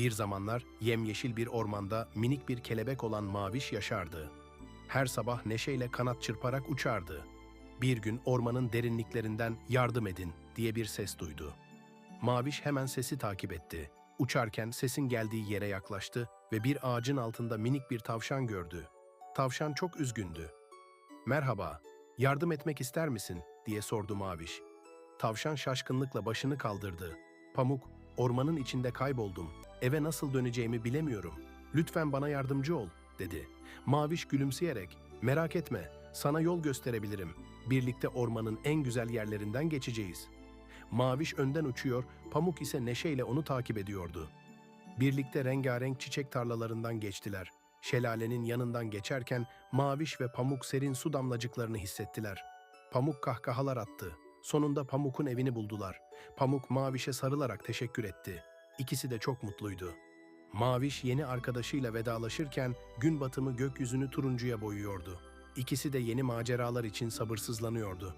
Bir zamanlar yemyeşil bir ormanda minik bir kelebek olan Maviş yaşardı. Her sabah neşeyle kanat çırparak uçardı. Bir gün ormanın derinliklerinden yardım edin diye bir ses duydu. Maviş hemen sesi takip etti. Uçarken sesin geldiği yere yaklaştı ve bir ağacın altında minik bir tavşan gördü. Tavşan çok üzgündü. Merhaba, yardım etmek ister misin? diye sordu Maviş. Tavşan şaşkınlıkla başını kaldırdı. Pamuk, ormanın içinde kayboldum. Eve nasıl döneceğimi bilemiyorum. Lütfen bana yardımcı ol, dedi. Maviş gülümseyerek, merak etme, sana yol gösterebilirim. Birlikte ormanın en güzel yerlerinden geçeceğiz. Maviş önden uçuyor, Pamuk ise neşeyle onu takip ediyordu. Birlikte rengarenk çiçek tarlalarından geçtiler. Şelalenin yanından geçerken Maviş ve Pamuk serin su damlacıklarını hissettiler. Pamuk kahkahalar attı. Sonunda Pamuk'un evini buldular. Pamuk Maviş'e sarılarak teşekkür etti. İkisi de çok mutluydu. Maviş yeni arkadaşıyla vedalaşırken gün batımı gökyüzünü turuncuya boyuyordu. İkisi de yeni maceralar için sabırsızlanıyordu.